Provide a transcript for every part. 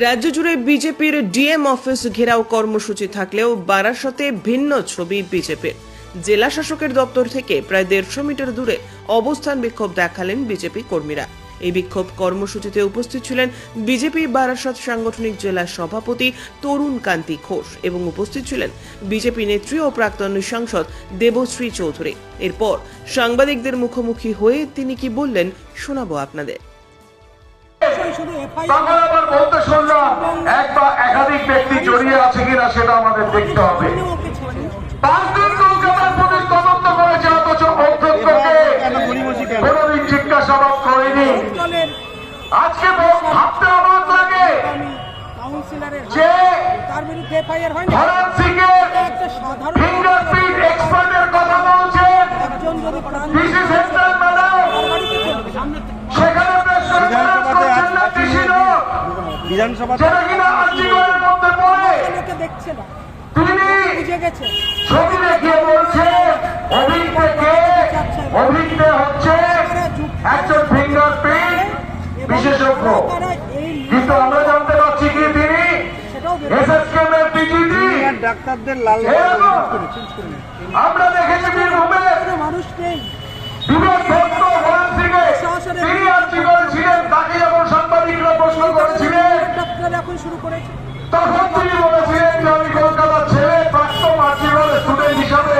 রাজ্য জুড়ে বিজেপির ডিএম অফিস ঘেরাও কর্মসূচি থাকলেও বারাসতে ভিন্ন ছবি বিজেপির। জেলা শাসকের দপ্তর থেকে প্রায় দেড়শো মিটার দূরে অবস্থান বিক্ষোভ দেখালেন বিজেপি কর্মীরা। এই বিক্ষোভ কর্মসূচিতে উপস্থিত ছিলেন বিজেপি বারাসত সাংগঠনিক জেলা সভাপতি তরুণ কান্তি ঘোষ এবং উপস্থিত ছিলেন বিজেপি নেত্রী ও প্রাক্তন সাংসদ দেবশ্রী চৌধুরী। এরপর সাংবাদিকদের মুখোমুখি হয়ে তিনি কি বললেন শোনাবো আপনাদের। তখন আবার বলতে শুনলাম এক বা একাধিক ব্যক্তি জড়িয়ে আছে কিনা সেটা আমাদের দেখতে হবে। ওকে ছেড়ে পাঁচ দিন কলকাতার পুলিশ তদন্ত করেছে অথচ অধ্যক্ষকে কোনোদিন জিজ্ঞাসাবাদ করেনি। আজকে ভাবতে অবাক লাগে যে তার বিরুদ্ধে এফআইআর হয়নি। ফরেন্সিকের ফিঙ্গারপ্রিন্ট এক্সপার্টের কথা বিধানসভা কিনা মধ্যে পড়ে। দেখছে না। তিনি বুঝে গেছে। ছবি দেখিয়ে বলছে অভিজ্ঞ হচ্ছে একজন ফিঙ্গারপ্রিন্ট বিশেষজ্ঞ। এই কিন্তু আমরা জানতে পারছি কি তিনি? ডাক্তারদের লাল আমরা দেখেছি বীরভূমে মানুষ নেই। এখন শুরু করেছে? তখন তিনি বলেছিলেন যে আমি কলকাতার ছেলে প্রাক্তন স্টুডেন্ট হিসাবে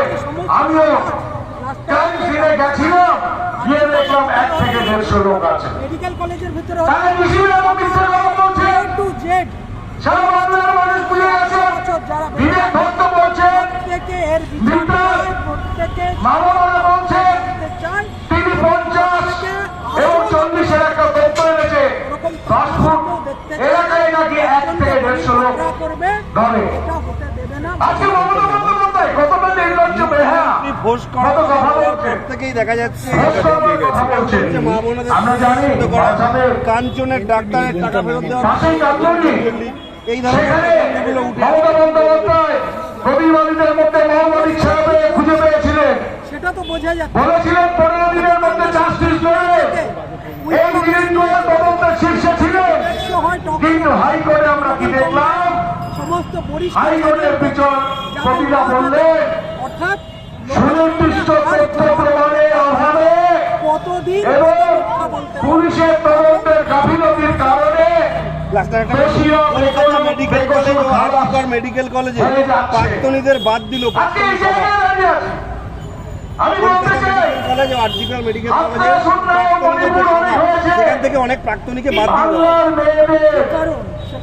আমিও ক্রাইম সিনে গেছিলাম? গিয়ে দেখলাম এক থেকে দেড়শো লোক আছে। মেডিকেল কলেজের ভিতরে তাহলে নিশিরা মিথ্যে কথা বলছে টু জেড সারা বাংলার মানুষ বুঝে গেছে। যারা বিবেক ভক্ত বলছেন প্রত্যেকে এর বিচার প্রত্যেকে মামলা করবে ধরে। এটা হতে আজকে মমতা বন্দ্যোপাধ্যায় কতটা নির্লজ্জ বেহা কত কথা বলছে প্রত্যেকেই দেখা যাচ্ছে আমরা জানি করা, কাঞ্চনের ডাক্তারের টাকা ফেরত দেওয়া এই ধরনের সেখানে মমতা বন্দ্যোপাধ্যায় প্রতিবাদীদের মধ্যে মাওবাদী ছেড়ে খুঁজে পেয়েছিলেন। সেটা তো বোঝা যাচ্ছে। বলেছিলেন পনেরো দিনের মধ্যে জাস্টিস দেবে এই দিনগুলো তদন্তের শীর্ষে ছিলেন একশো হয় টক কিন্তু হাইকোর্টে আমরা কি দেখলাম সমস্ত পরিষ্কার হাইকোর্টের বিচার প্রতিটা বললেন অর্থাৎ সুনির্দিষ্ট তথ্য প্রমাণের অভাবে কতদিন এবং মিথ্যা বলতে হবে? পুলিশের তদন্তের গাফিলতির কারণে কলকাতা মেডিকেল কলেজ প্রাক্তনীদের বাদ দিল। সেখান থেকে অনেক প্রাক্তনীকে বাদ দিল। কারণ